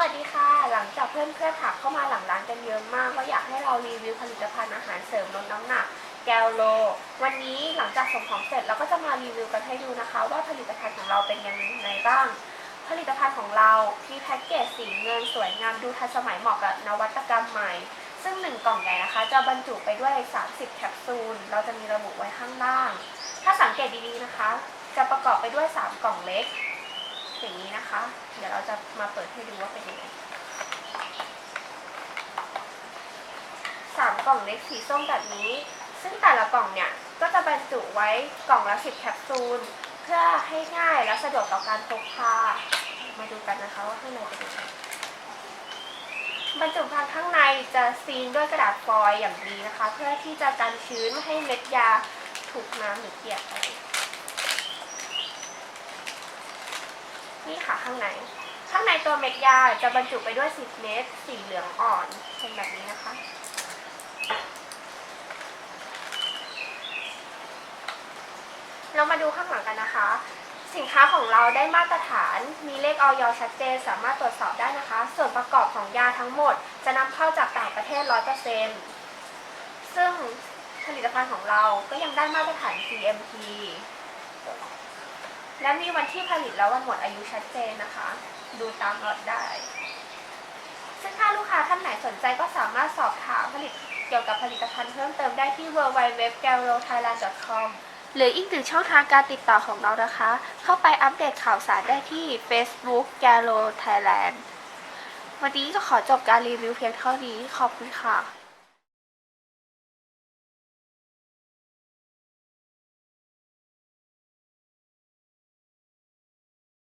วัสดีค่ะ หลังจากเพื่อนเพื่อนๆถามเข้ามาหลังร้านกันเยอะมากว่าอยากให้เรารีวิวผลิตภัณฑ์อาหารเสริมลดน้ำหนักแกลโล วันนี้หลังจากส่งของเสร็จเราก็จะมารีวิวกันให้ดูนะคะ ว่าผลิตภัณฑ์ของเราเป็นยังไงบ้าง ผลิตภัณฑ์ของเรามีแพ็กเกจสีเงินสวยงามดูทันสมัยเหมาะกับนวัตกรรมใหม่ ซึ่งหนึ่งกล่องใหญ่นะคะ จะบรรจุไปด้วย 30 แคปซูล เราจะมีระบุไว้ข้างล่าง ถ้าสังเกตดีๆนะคะ จะประกอบไปด้วย 3 กล่องเล็ก อย่างนี้นะคะ เดี๋ยวเราจะมาเปิดให้ดูว่าเป็นยังไงสามกล่องเล็กสีส้มแบบนี้ ซึ่งแต่ละกล่องเนี่ยก็จะบรรจุไว้กล่องละสิบแคปซูล เพื่อให้ง่ายและสะดวกต่อการพกพา มาดูกันนะคะว่าข้างในเป็นยังไงบรรจุภัณฑ์ข้างในจะซีนด้วยกระดาษฟอยล์อย่างดีนะคะ เพื่อที่จะกันชื้นไม่ให้เม็ดยาถูกน้ำหรือเปียกไป ค่ะข้างใน ข้างในตัวเม็ดยาจะบรรจุไปด้วย10เม็ดสีเหลืองอ่อนเป็นแบบนี้นะคะ เรามาดูข้างหลังกันนะคะ สินค้าของเราได้มาตรฐาน มีเลขออยชัดเจนสามารถตรวจสอบได้นะคะ ส่วนประกอบของยาทั้งหมด จะนำเข้าจากต่างประเทศ100%ซึ่งผลิตภัณฑ์ของเราก็ยังได้มาตรฐาน GMP และมีวันที่ผลิตและวันหมดอายุชัดเจนนะคะ ดูตามล็อตได้ ซึ่งถ้าลูกค้าท่านไหนสนใจก็สามารถสอบถามผลิตเกี่ยวกับผลิตภัณฑ์เพิ่มเติมได้ที่ www.galrothailand.com หรืออีกหนึ่งช่องทางการติดต่อของเรานะคะ เข้าไปอัปเดตข่าวสารได้ที่ Facebook Galo Thailand วันนี้ก็ขอจบการรีวิวเพียงเท่านี้ ขอบคุณค่ะ